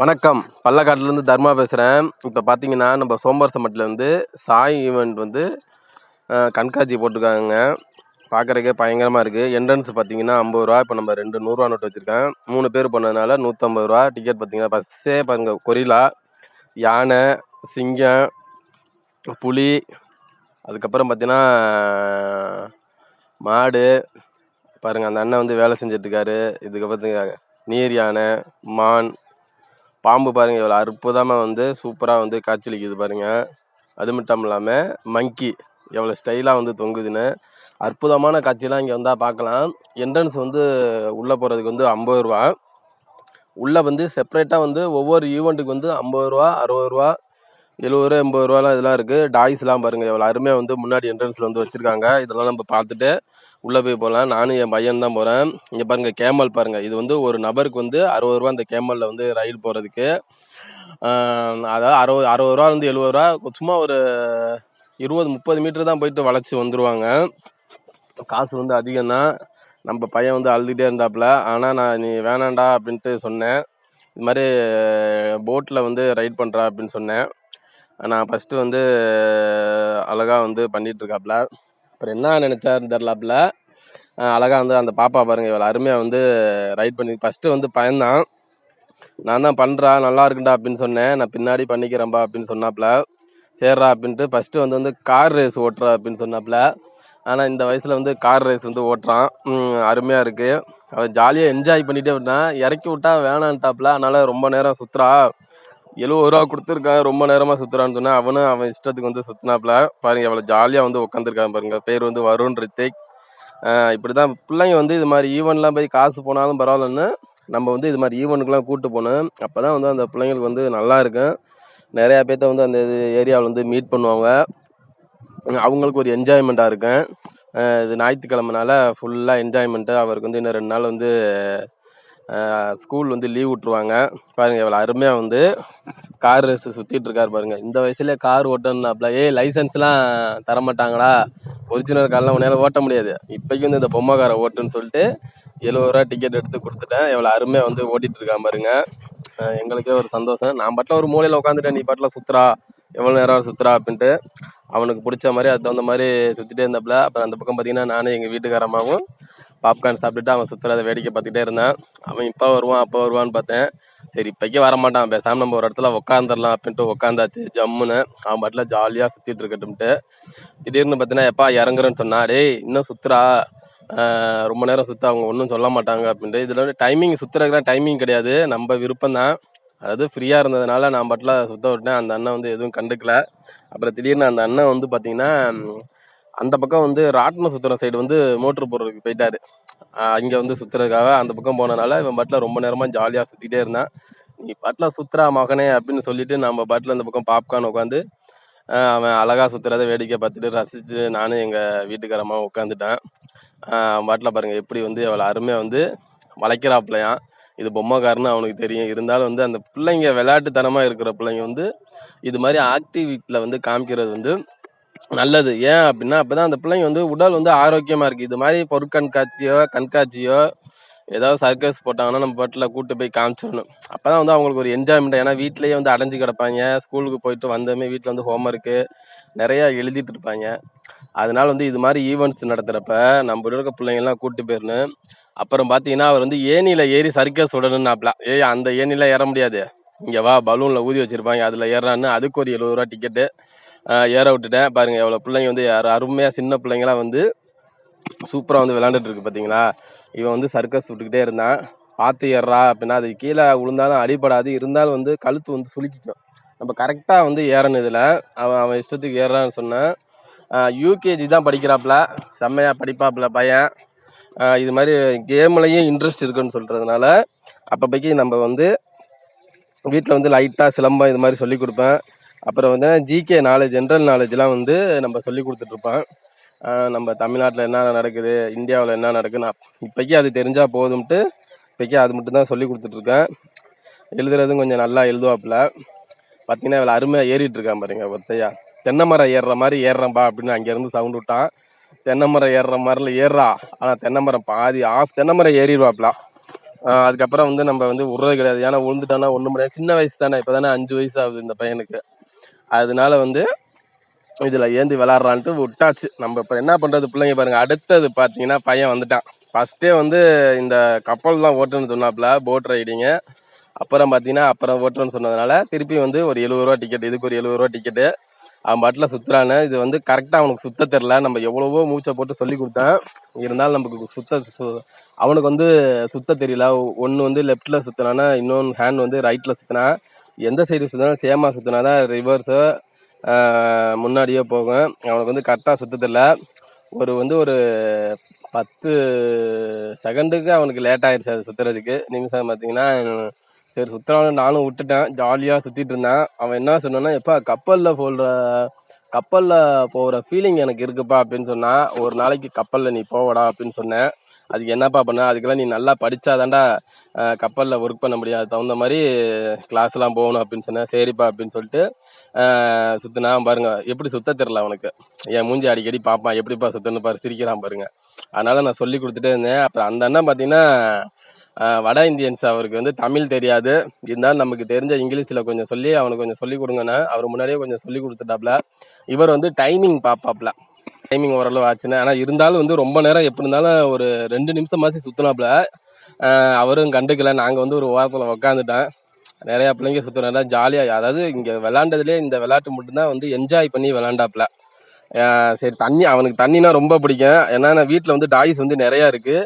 வணக்கம். பள்ளக்காட்டிலேருந்து தர்மா பேசுகிறேன் இப்போ பார்த்தீங்கன்னா நம்ம சோம்பர் வந்து சாய் ஈவெண்ட் வந்து கண்காட்சி போட்டிருக்காங்க. பார்க்குறக்கே பயங்கரமாக இருக்குது என்ட்ரன்ஸ் பார்த்தீங்கன்னா ஐம்பது ரூபா. இப்போ நம்ம ரெண்டு நூறுரூவா நோட்டு வச்சுருக்கேன். மூணு பேர் பண்ணதுனால நூற்றம்பது ரூபா டிக்கெட் பார்த்தீங்கன்னா பஸ்ஸே பாருங்க கொரிலா யானை சிங்கம் புலி அதுக்கப்புறம் பார்த்தீங்கன்னா மாடு பாருங்கள் அந்த அண்ணன் வந்து வேலை செஞ்சிட்ருக்காரு இதுக்கப்புறம் நீர் யானை மான் பாம்பு பாருங்க இவ்வளோ அற்புதமாக வந்து சூப்பராக வந்து காட்சியளிக்குது பாருங்க. அது மட்டும் இல்லாமல் மங்கி எவ்வளோ ஸ்டைலாக வந்து தொங்குதுன்னு. அற்புதமான காட்சியெல்லாம் இங்கே வந்தால் பார்க்கலாம் என்ட்ரன்ஸ் வந்து உள்ளே போகிறதுக்கு வந்து ஐம்பது ரூபா. உள்ளே வந்து செப்பரேட்டாக வந்து ஒவ்வொரு ஈவெண்ட்டுக்கு வந்து ஐம்பது ரூபா அறுபது ரூபா எழுபது ரூபா எண்பது ரூபாலாம் இதெல்லாம் இருக்குது டாய்ஸ்லாம் பாருங்கள் எவ்வளோ அருமையாக வந்து முன்னாடி என்ட்ரன்ஸில் வந்து வச்சுருக்காங்க. இதெல்லாம் நம்ம பார்த்துட்டு உள்ளே போய் போகலாம் நானும் என் பையன் தான் போகிறேன் இங்கே பாருங்கள் கேமல் பாருங்கள் இது வந்து ஒரு நபருக்கு வந்து அறுபது ரூபா அந்த கேமலில் வந்து ரைடு போகிறதுக்கு அதாவது அறுபது அறுபது ரூபா வந்து எழுபது ரூபா சும்மா ஒரு இருபது முப்பது மீட்டர் தான் போயிட்டு வளைச்சி வந்துடுவாங்க காசு வந்து அதிகம்தான் நம்ம பையன் வந்து அழுதுகிட்டே இருந்தாப்புல ஆனால் நான் நீ வேணாண்டா அப்படின்ட்டு சொன்னேன். இது மாதிரி போட்டில் வந்து ரைட் பண்ணுறா அப்படின்னு சொன்னேன். நான் ஃபஸ்ட்டு வந்து அழகாக வந்து பண்ணிகிட்ருக்காப்புல அப்புறம் என்ன நினச்சாருன்னு தெரிலாப்புல அழகாக வந்து அந்த பாப்பா பாருங்க இவ்வளோ அருமையாக வந்து ரைட் பண்ணி ஃபஸ்ட்டு வந்து பயந்தான். நான் தான் பண்ணுறா நல்லா இருக்குண்டா அப்படின்னு சொன்னேன். நான் பின்னாடி பண்ணிக்கிறேன்பா அப்படின்னு சொன்னாப்புல. சேர்றா அப்படின்ட்டு ஃபஸ்ட்டு வந்து வந்து கார் ரேஸ் ஓட்டுறா அப்படின்னு சொன்னாப்புல. ஆனால் இந்த வயசில் வந்து கார் ரேஸ் வந்து ஓட்டுறான். அருமையாக இருக்குது அவன் ஜாலியாக என்ஜாய் பண்ணிகிட்டே அப்படின்னா இறக்கி விட்டா வேணான்ட்டாப்புல. அதனால் ரொம்ப நேரம் சுற்றுறா எழுபது ரூபா கொடுத்துருக்கான் ரொம்ப நேரமாக சுற்றுறான்னு சொன்னேன் அவனும் அவன் இஷ்டத்துக்கு வந்து சுற்றினாப்புல பாருங்க அவ்வளோ ஜாலியாக வந்து உட்காந்துருக்கான் பாருங்க. பேர் வந்து வருண் ரித்திக். இப்படி தான் பிள்ளைங்க வந்து இது மாதிரி ஈவெண்ட்லாம் போய் காசு போனாலும் பரவாயில்லன்னு நம்ம வந்து இது மாதிரி ஈவெண்ட்டுக்குலாம் கூப்பிட்டு போகணும். அப்போ தான் வந்து அந்த பிள்ளைங்களுக்கு வந்து நல்லா இருக்கும். நிறையா பேர்த்த வந்து அந்த ஏரியாவில் வந்து மீட் பண்ணுவாங்க. அவங்களுக்கு ஒரு என்ஜாய்மெண்ட்டாக இருக்கும். இது ஞாயிற்றுக்கிழமைனால ஃபுல்லாக என்ஜாய்மெண்ட்டு அவருக்கு வந்து இன்னும் ரெண்டு நாள் வந்து ஸ்கூல் வந்து லீவ் விட்ருவாங்க பாருங்க எவ்வளோ அருமையாக வந்து கார் ரேஸ் சுற்றிட்டு இருக்காரு பாருங்க. இந்த வயசுலேயே கார் ஓட்டணும்னாப்ல ஏய் லைசன்ஸ்லாம் தரமாட்டாங்களா ஒரிஜினல் கார்லாம் உன்னால் ஓட்ட முடியாது. இப்போக்கி வந்து இந்த பொம்மை காரை ஓட்டுன்னு சொல்லிட்டு எழுபது ரூபா டிக்கெட் எடுத்து கொடுத்துட்டேன். எவ்வளோ அருமையாக வந்து ஓட்டிகிட்டு இருக்கான் பாருங்க. எங்களுக்கே ஒரு சந்தோஷம். நான் பாட்டில் ஒரு மூலையில் உட்காந்துட்டேன் நீ பாட்டில் சுற்றுறா எவ்வளோ நேரம் சுற்றுறா அப்படின்ட்டு. அவனுக்கு பிடிச்ச மாதிரி அது தகுந்த மாதிரி சுற்றிட்டே இருந்தாப்புல. அப்புறம் அந்த பக்கம் பார்த்தீங்கன்னா நானும் எங்கள் வீட்டுக்காரமாகவும் பாப்கார்ன் சாப்பிட்டுட்டு அவன் சுற்றுறத வேடிக்கை பார்த்துக்கிட்டே இருந்தான். அவன் இப்போ வருவான் அப்போ வருவான்னு பார்த்தேன். சரி இப்போக்கே வரமாட்டான். பேசாமல் நம்ம ஒரு இடத்துல உட்காந்துடலாம் அப்படின்ட்டு உட்காந்தாச்சு ஜம்முன்னு. அவன் பாட்டில் ஜாலியாக சுற்றிட்டு இருக்கட்டும்ட்டு. திடீர்னு பார்த்தீங்கன்னா எப்பா இறங்குறேன்னு சொன்னா டேய் இன்னும் சுற்றுறா ரொம்ப நேரம் சுற்ற அவங்க ஒன்றும் சொல்ல மாட்டாங்க. அப்படின்ட்டு. இதில் வந்து டைமிங் சுற்றுறதுக்குலாம் டைமிங் கிடையாது. நம்ம விருப்பம் தான். அதாவது ஃப்ரீயாக இருந்ததுனால நான் பாட்டில் சுற்ற விட்டேன். அந்த அண்ணன் வந்து எதுவும் கண்டுக்கல. அப்புறம் திடீர்னு அந்த அண்ணன் வந்து பார்த்தீங்கன்னா அந்த பக்கம் வந்து ராட்டினம் சுத்துற சைடு வந்து மோட்ரு போடுறதுக்கு போயிட்டாரு. அங்கே வந்து சுற்றுறதுக்காக அந்த பக்கம் போனனால இவன் பாட்டில் ரொம்ப நேரமாக ஜாலியாக சுற்றிட்டே இருந்தான். நீ பாட்டில் சுற்றுறா மகனே அப்படின்னு சொல்லிட்டு நம்ம பாட்டில் அந்த பக்கம் பாப்கார்ன் உட்காந்து அவன் அழகா சுற்றுறத வேடிக்கை பார்த்துட்டு ரசித்து நானும் எங்கள் வீட்டுக்காரம்மா உட்காந்துட்டேன் பாட்டில் பாருங்கள் எப்படி வந்து அவளை அருமையாக வந்து வளைக்கிறாப்புலையாம் இது பொம்மைக்காரன்னு அவனுக்கு தெரியும். இருந்தாலும் வந்து அந்த பிள்ளைங்க விளையாட்டுத்தனமாக இருக்கிற பிள்ளைங்க வந்து இது மாதிரி ஆக்டிவிட்டியில் வந்து காமிக்கிறது வந்து நல்லது. ஏன் அப்படின்னா அப்போ தான் அந்த பிள்ளைங்க வந்து உடல் வந்து ஆரோக்கியமாக இருக்குது இது மாதிரி பொருட்கண்காட்சியோ கண்காட்சியோ ஏதாவது சர்க்கஸ் போட்டாங்கன்னா நம்ம பாட்டில் கூட்டு போய் காமிச்சிடணும். அப்போ தான் வந்து அவங்களுக்கு ஒரு என்ஜாய்மெண்ட் ஏன்னா வீட்லேயே வந்து அடைஞ்சு கிடப்பாங்க. ஸ்கூலுக்கு போயிட்டு வந்தமே வீட்டில் வந்து ஹோம் ஒர்க்கு நிறையா எழுதிட்டு இருப்பாங்க. அதனால வந்து இது மாதிரி ஈவெண்ட்ஸ் நடத்துகிறப்ப நம்ம இருக்க பிள்ளைங்கள்லாம் கூட்டு போயிடணும். அப்புறம் பார்த்தீங்கன்னா அவர் வந்து ஏணியில் ஏறி சர்க்கஸ் விடணும்னாப்ல. ஏய் அந்த ஏணியில் ஏற முடியாது. இங்கே வா பலூனில் ஊதி வச்சுருப்பாங்க. அதில் ஏறான்னு அதுக்கு ஒரு எழுபது ரூபா டிக்கெட்டு ஏற விட்டுட்டேன். பாருங்கள் எவ்வளோ பிள்ளைங்க வந்து யார் அருமையாக சின்ன பிள்ளைங்களாம் வந்து சூப்பராக வந்து விளாண்டுட்டு இருக்கு பார்த்தீங்களா இவன் வந்து சர்க்கஸ் விட்டுக்கிட்டே இருந்தான். பார்த்து ஏறா அப்படின்னா அது கீழே விழுந்தாலும் அடிபடாது. இருந்தாலும் வந்து கழுத்து வந்து சுளுக்கிக்கும். நம்ம கரெக்டாக வந்து ஏறணும் இதில் அவன் அவன் இஷ்டத்துக்கு ஏறான்னு சொன்னேன். யூகேஜி தான் படிக்கிறாப்புல. செம்மையாக படிப்பாப்புல பையன். இது மாதிரி கேம்லையும் இன்ட்ரெஸ்ட் இருக்குன்னு சொல்கிறதுனால அப்பப்போக்கி நம்ம வந்து வீட்டில் வந்து லைட்டாக சிலம்பம் இது மாதிரி சொல்லி கொடுப்பேன். அப்புறம் வந்து ஜிகே நாலேஜ் ஜென்ரல் நாலேஜ்லாம் வந்து நம்ம சொல்லி கொடுத்துட்ருப்பேன். நம்ம தமிழ்நாட்டில் என்ன நடக்குது இந்தியாவில் என்ன நடக்குதுன்னு இப்போக்கி அது தெரிஞ்சால் போதும்ட்டு இப்போக்கி அது மட்டும் தான் சொல்லி கொடுத்துட்ருக்கேன். எழுதுறதும் கொஞ்சம் நல்லா எழுதுவாப்புல. பார்த்தீங்கன்னா இவ்வளோ அருமையாக ஏறிட்டு இருக்கான் பாருங்க ஒத்தையா. தென்னை மரம் ஏறுற மாதிரி ஏறுறம்பா அப்படின்னு அங்கேருந்து சவுண்ட் விட்டான். தென்னை மரம் ஏறுற மாதிரில ஏறுறா. ஆனால் தென்னை மரம் பாதி ஆஃப் தென்னை மரம் ஏறிடுவாப்புல அதுக்கப்புறம் வந்து நம்ம வந்து உருவது கிடையாது. ஏன்னா உழுந்துட்டோன்னா ஒன்றும் முடியாது. சின்ன வயசு தானே இப்போ தானே அஞ்சு வயசு ஆகுது இந்த பையனுக்கு. அதனால வந்து இதில் ஏந்தி விளாட்றான்ட்டு விட்டாச்சு. நம்ம இப்போ என்ன பண்ணுறது பிள்ளைங்க பாருங்கள் அடுத்தது பார்த்தீங்கன்னா பையன் வந்துட்டான். ஃபஸ்ட்டே வந்து இந்த கப்பல் தான் ஓட்டுன்னு சொன்னாப்புல போட் ரைடிங்கு அப்புறம் பார்த்தீங்கன்னா அப்புறம் ஓட்டுறேன்னு சொன்னதுனால திருப்பி வந்து ஒரு எழுபது ரூபா டிக்கெட் இதுக்கு ஒரு எழுபது ரூபா டிக்கெட்டு அவன் பாட்டில் சுற்றுறானு இது வந்து கரெக்டாக அவனுக்கு சுத்த தெரில நம்ம எவ்வளவோ மூச்சை போட்டு சொல்லி கொடுத்தேன். இருந்தாலும் நமக்கு சுத்த சு- அவனுக்கு வந்து சுத்த தெரியல. ஒன்று வந்து லெஃப்டில் சுற்றினானா இன்னொன்று ஹேண்ட் வந்து ரைட்டில் சுற்றினா எந்த சைடு சுற்றினாலும் சேமாக சுற்றினா தான் ரிவர்ஸு முன்னாடியே போகும். அவனுக்கு வந்து கரெக்டாக சுற்றதில்ல ஒரு வந்து ஒரு பத்து செகண்டுக்கு அவனுக்கு லேட் ஆயிடுச்சு அது சுற்றுறதுக்கு நிமிஷம் பார்த்தீங்கன்னா சரி சுற்றுறான்னு நானும் விட்டுட்டேன். ஜாலியாக சுற்றிட்டு இருந்தேன். அவன் என்ன சொன்னான்னா எப்போ கப்பலில் போடுற கப்பலில் போகிற ஃபீலிங் எனக்கு இருக்குப்பா அப்படின்னு சொன்னான். ஒரு நாளைக்கு கப்பலில் நீ போவடா அப்படின்னு சொன்னேன். அதுக்கு என்னப்பா பண்ண? அதுக்கெல்லாம் நீ நல்லா படித்தாதாண்டா கப்பலில் ஒர்க் பண்ண முடியாது தகுந்த மாதிரி கிளாஸ்லாம் போகணும் அப்படின்னு சொன்னேன். சரிப்பா அப்படின்னு சொல்லிட்டு சுற்றுனா பாருங்க எப்படி சுத்த தெரில அவனுக்கு. என் மூஞ்சி அடிக்கடி பார்ப்பான். எப்படிப்பா சுத்தன்னு பாரு சிரிக்கிறான் பாருங்க. அதனால நான் சொல்லி கொடுத்துட்டே இருந்தேன். அப்புறம் அந்த அண்ணன் பார்த்தீங்கன்னா வட இந்தியன்ஸ் அவருக்கு வந்து தமிழ் தெரியாது. இருந்தாலும் நமக்கு தெரிஞ்ச இங்கிலீஷில் கொஞ்சம் சொல்லி அவனுக்கு கொஞ்சம் சொல்லி கொடுங்கண்ணா. அவர் முன்னாடியே கொஞ்சம் சொல்லி கொடுத்துட்டாப்ல. இவர் வந்து டைமிங் பார்ப்பாப்ல டைமிங் ஓரளவு ஆச்சுன்னு. ஆனால் இருந்தாலும் வந்து ரொம்ப நேரம் எப்படி இருந்தாலும் ஒரு ரெண்டு நிமிஷமாச்சு சுற்றினாப்புல அவரும் கண்டுக்கல. நாங்கள் வந்து ஒரு ஓரத்தில் உக்காந்துட்டேன் நிறையா பிள்ளைங்க சுற்றுனால ஜாலியாக அதாவது இங்கே விளாண்டதுலேயே இந்த விளையாட்டு மட்டும்தான் வந்து என்ஜாய் பண்ணி விளாண்டாப்புல சரி தண்ணி அவனுக்கு தண்ணினா ரொம்ப பிடிக்கும். ஏன்னா வீட்டில் வந்து டாய்ஸ் வந்து நிறையா இருக்குது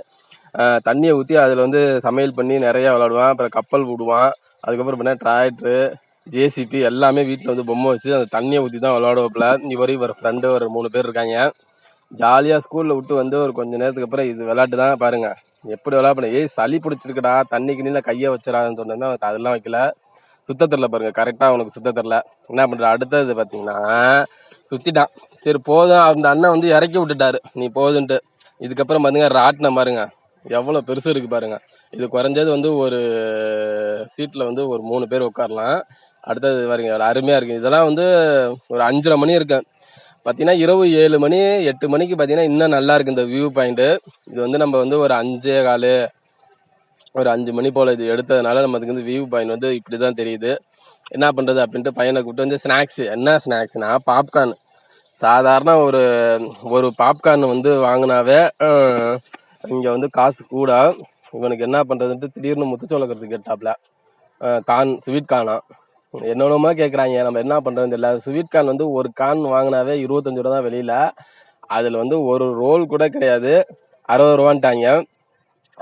தண்ணியை ஊற்றி அதில் வந்து சமையல் பண்ணி நிறையா விளாடுவான். அப்புறம் கப்பல் விடுவான். அதுக்கப்புறம் பார்த்தா டிராக்டரு ஜேசிபி எல்லாமே வீட்டில் வந்து பொம்மை வச்சு அந்த தண்ணியை ஊற்றி தான் விளாடுவாப்புல இவர் இவர் ஃப்ரெண்டு ஒரு மூணு பேர் இருக்காங்க. ஜாலியாக ஸ்கூலில் விட்டு வந்து ஒரு கொஞ்ச நேரத்துக்கு அப்புறம் இது விளையாட்டு தான் பாருங்க. எப்படி விளையாட ஏய் சளி பிடிச்சிருக்குடா தண்ணிக்கு நீல கையை வச்சிடாதுன்னு சொன்னா அதெல்லாம் வைக்கல. சுத்த தெரில பாருங்க கரெக்டாக அவனுக்கு சுத்த தெரில என்ன பண்ணுற அடுத்தது பார்த்தீங்கன்னா சுற்றிட்டான் சரி போதும். அந்த அண்ணன் வந்து இறக்கி விட்டுட்டாரு. நீ போதுன்ட்டு. இதுக்கப்புறம் பாருங்க ராட்டினம் பாருங்க. எவ்வளோ பெருசு இருக்கு பாருங்க. இது குறைஞ்சது வந்து ஒரு சீட்டில் வந்து ஒரு மூணு பேர் உட்காரலாம். அடுத்தது பாருங்க அருமையாக இருக்கு. இதெல்லாம் வந்து ஒரு அஞ்சரை மணி இருக்கேன் பார்த்தீங்கன்னா இரவு ஏழு மணி எட்டு மணிக்கு பார்த்தீங்கன்னா இன்னும் நல்லா இருக்கு இந்த வியூ பாயிண்ட்டு இது வந்து நம்ம வந்து ஒரு அஞ்சே கால் ஒரு அஞ்சு மணி போல் இது எடுத்ததுனால நமக்கு வந்து வியூ பாயிண்ட் வந்து இப்படி தான் தெரியுது. என்ன பண்ணுறது அப்படின்ட்டு பையனை கூப்பிட்டு வந்து ஸ்நாக்ஸு என்ன ஸ்நாக்ஸ்னா பாப்கார்ன் சாதாரண ஒரு ஒரு பாப்கார்ன் வந்து வாங்கினாவே இங்கே வந்து காசு கூட. இவனுக்கு என்ன பண்ணுறதுன்ட்டு திடீர்னு முத்துச்சோளக்கிறதுக்கு கேட்டாப்ல. அஹ் கான் ஸ்வீட் கானா என்னென்னமா கேட்குறாங்க நம்ம என்ன பண்ணுறதுன்னு தெரியல. ஸ்வீட் கார்ன் வந்து ஒரு கான் வாங்கினாவே இருபத்தஞ்சு ரூபா தான் வெளியில். அதில் வந்து ஒரு ரோல் கூட கிடையாது. அறுபது ரூபான்ட்டாங்க.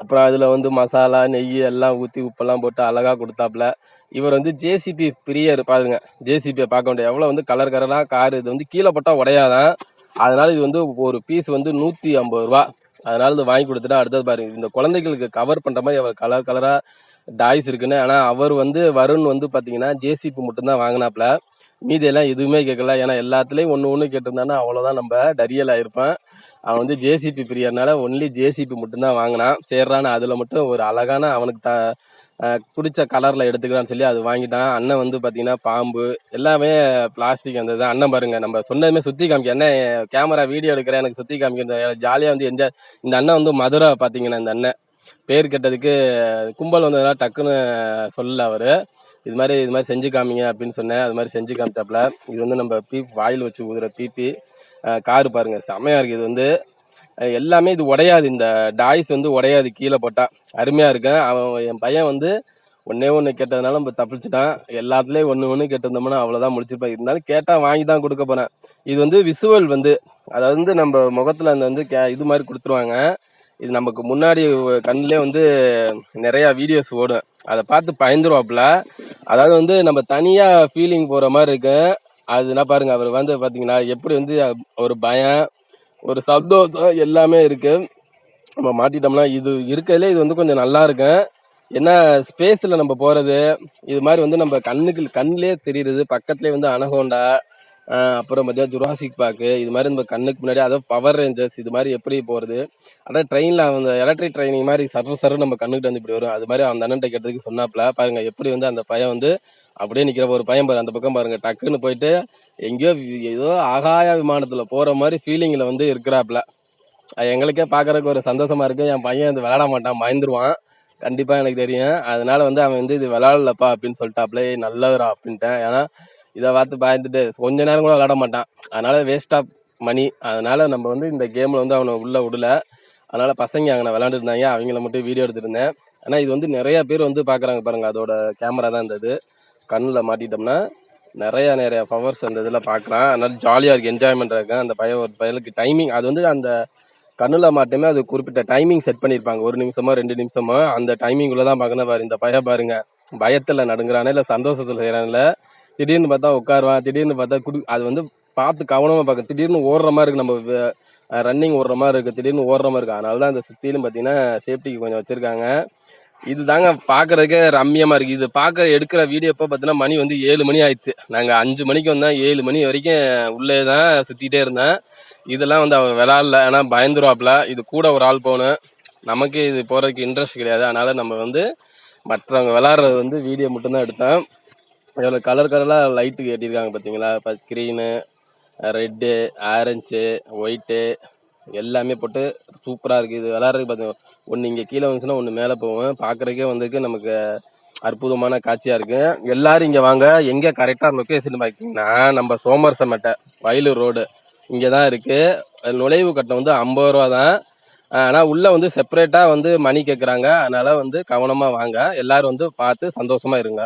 அப்புறம் அதில் வந்து மசாலா நெய் எல்லாம் ஊற்றி உப்பெல்லாம் போட்டு அழகாக கொடுத்தாப்புல. இவர் வந்து ஜேசிபி பிரியர் பாருங்க. ஜேசிபியை பார்க்க வேண்டிய எவ்வளோ வந்து கலர் கலராக கார் இது வந்து கீழே போட்டால் உடையாதான். அதனால் இது வந்து ஒரு பீஸ் வந்து நூற்றி ஐம்பது ரூபா. அதனால இது வாங்கி கொடுத்துட்டு அடுத்தது பாருங்க. இந்த குழந்தைகளுக்கு கவர் பண்ணுற மாதிரி அவர் கலர் கலராக டாய்ஸ் இருக்குன்னு. ஆனால் அவர் வந்து வருண் வந்து பார்த்தீங்கன்னா ஜேசிபி மட்டும்தான் வாங்கினாப்புல மீதியெல்லாம் எதுவுமே கேட்கல ஏன்னா எல்லாத்துலேயும் ஒன்று ஒன்று கேட்டிருந்தானா அவ்வளோதான் நம்ம டரியல் ஆயிருப்பேன். அவன் வந்து ஜேசிபி பிரியர்னால ஒன்லி ஜேசிபி மட்டும்தான் வாங்கினான். சேர்றான்னு அதில் மட்டும் ஒரு அழகான அவனுக்கு த பிடிச்ச கலரில் எடுத்துக்கிறான்னு சொல்லி அது வாங்கிட்டான். அண்ணன் வந்து பார்த்தீங்கன்னா பாம்பு. எல்லாமே பிளாஸ்டிக் அந்த இது அண்ணன் பாருங்க நம்ம சொன்னதுமே சுற்றி காமிக்க. என்ன கேமரா வீடியோ எடுக்கிறேன் எனக்கு சுற்றி காமிக்க. ஜாலியாக வந்து என்ஜாய் இந்த அண்ணன் வந்து மதுரை பார்த்தீங்கன்னா இந்த அண்ணன். பேர் கெட்டதுக்கு கும்பல் வந்ததுனால டக்குன்னு சொல்லல அவர். இது மாதிரி இது மாதிரி செஞ்சு காமிங்க அப்படின்னு சொன்னேன். அது மாதிரி செஞ்சு காமிச்சாப்புல. இது வந்து நம்ம பீப் வாயில் வச்சு ஊதுற பீப்பி காரு பாருங்க. செமையா இருக்கு. இது வந்து எல்லாமே இது உடையாது. இந்த டாய்ஸ் வந்து உடையாது. கீழே போட்டா அருமையா இருக்கேன் அவன் என் பையன் வந்து ஒன்னே ஒன்று கேட்டதுனால நம்ம தப்பிச்சிட்டான். எல்லாத்துலேயும் ஒன்று ஒன்று கேட்டிருந்தோம்னா அவ்வளோதான் முடிச்சிருப்பேன். இருந்தாலும் கேட்டால் வாங்கி தான் கொடுக்க போகிறேன் இது வந்து விசுவல் வந்து அதாவது வந்து நம்ம முகத்தில் அந்த வந்து கே இது மாதிரி கொடுத்துருவாங்க. இது நமக்கு முன்னாடி கண்ணிலே வந்து நிறையா வீடியோஸ் ஓடும். அதை பார்த்து பயந்துருவாப்புல. அதாவது வந்து நம்ம தனியாக ஃபீலிங் போகிற மாதிரி இருக்கு. அதுனா பாருங்க அவர் வந்து பார்த்தீங்கன்னா எப்படி வந்து ஒரு பயம் ஒரு சந்தோஷம் எல்லாமே இருக்கு. நம்ம மாட்டிட்டோம்னா இது இருக்கிறதுலே இது வந்து கொஞ்சம் நல்லா இருக்கும் ஏன்னா ஸ்பேஸில் நம்ம போகிறது இது மாதிரி வந்து நம்ம கண்ணுக்கு கண்ணிலே தெரியுறது பக்கத்துலேயே வந்து அனகோண்டா அப்புறம் பார்த்தீங்கன்னா ஜுராசிக் பார்க்கு இது மாதிரி நம்ம கண்ணுக்கு முன்னாடி அதாவது பவர் ரேஞ்சர்ஸ் இது மாதிரி எப்படி போகிறது அதான் ட்ரெயினில் அந்த எலக்ட்ரிக் ட்ரெயினிங் மாதிரி சர்வ சர்வ நம்ம கண்ணுக்கிட்ட வந்து இப்படி வரும். அது மாதிரி அந்த அண்ணன்ட்ட கேட்டதுக்கு சொன்னாப்ல பாருங்க எப்படி வந்து அந்த பையன் வந்து அப்படியே நிற்கிற ஒரு பையன் பாரு அந்த பக்கம் பாருங்க டக்குன்னு போயிட்டு எங்கேயோ ஏதோ ஆகாய விமானத்தில் போகிற மாதிரி ஃபீலிங்கில் வந்து இருக்கிறாப்ல. எங்களுக்கே பார்க்கறதுக்கு ஒரு சந்தோஷமா இருக்கு. என் பையன் வந்து விளையாட மாட்டான் பயந்துருவான். கண்டிப்பாக எனக்கு தெரியும். அதனால வந்து அவன் வந்து இது விளாட்லப்பா அப்படின்னு சொல்லிட்டாப்ல. நல்லதுரா நல்லதுடா அப்படின்ட்டேன். ஏன்னா இதை பார்த்து பயந்துட்டு கொஞ்ச நேரம் கூட விளாட மாட்டான். அதனால வேஸ்ட் ஆஃப் மணி அதனால நம்ம வந்து இந்த கேமில் வந்து அவனை உள்ளே விடல. அதனால பசங்க அங்கே விளாண்டுருந்தாங்க அவங்கள மட்டும் வீடியோ எடுத்துருந்தேன் ஆனால் இது வந்து நிறைய பேர் வந்து பார்க்குறாங்க பாருங்கள் அதோட கேமரா தான் இருந்தது கண்ணில் மாட்டிட்டோம்னா நிறைய நிறைய பவர்ஸ் அந்த இதில் பார்க்கலாம். அதனால ஜாலியாக இருக்குது என்ஜாய்மெண்ட் இருக்கும் அந்த பய ஒரு பயலுக்கு டைமிங் அது வந்து அந்த கண்ணில் மாட்டுமே. அது குறிப்பிட்ட டைமிங் செட் பண்ணியிருப்பாங்க ஒரு நிமிஷமோ ரெண்டு நிமிஷமோ அந்த டைமிங்குள்ளே தான் பார்க்கணும் பாரு. இந்த பய பாருங்க. பயத்தில் நடுங்குறானே இல்லை சந்தோஷத்தில் செய்கிறான்ல திடீர்னு பார்த்தா உட்காருவான் திடீர்னு பார்த்தா குடி அது வந்து பார்த்து கவனமாக பார்க்க திடீர்னு ஓடுற மாதிரி இருக்கு. நம்ம ரன்னிங் ஓடுற மாதிரி இருக்கு திடீர்னு ஓடுற மாதிரி இருக்கு. அதனால தான் இந்த சுத்திலும் பார்த்தீங்கன்னா சேஃப்டிக்கு கொஞ்சம் வச்சுருக்காங்க. இது தாங்க பார்க்கறதுக்கே இருக்குது இது பார்க்க எடுக்கிற வீடியோ இப்போ பார்த்தீங்கன்னா மணி வந்து ஏழு மணி ஆயிடுச்சு. நாங்கள் அஞ்சு மணிக்கு வந்தோம் ஏழு மணி வரைக்கும் உள்ளே தான் சுற்றிட்டே இருந்தேன். இதெல்லாம் வந்து அவள் விளாட்ல. ஆனால் பயந்துருவாப்புல. இது கூட ஒரு ஆள் போகணும். நமக்கு இது போகிறதுக்கு இன்ட்ரெஸ்ட் கிடையாது. அதனால் நம்ம வந்து மற்றவங்க விளாட்றது வந்து வீடியோ மட்டும்தான் எடுத்தேன். இதில் கலர் கலராக லைட்டு கட்டியிருக்காங்க பார்த்தீங்களா இப்போ க்ரீனு ரெட்டு ஆரஞ்சு ஒயிட்டு எல்லாமே போட்டு சூப்பராக இருக்குது இது விளாட்றதுக்கு பார்த்தீங்கன்னா ஒன்று இங்கே கீழே வந்துச்சுன்னா ஒன்று மேலே போவோம் பார்க்குறக்கே வந்துக்கு நமக்கு அற்புதமான காட்சியாக இருக்குது எல்லாரும் இங்கே வாங்க. எங்கே கரெக்டாக லொக்கேஷன் பார்த்தீங்கன்னா நம்ம சோமரசமட்டை வயலூர் ரோடு இங்கே தான் இருக்குது நுழைவு கட்டணம் வந்து ஐம்பது ரூபா தான். ஆனால் உள்ளே வந்து செப்பரேட்டாக வந்து மணி கேட்குறாங்க அதனால் வந்து கவனமாக வாங்க. எல்லாரும் வந்து பார்த்து சந்தோஷமாக இருங்க.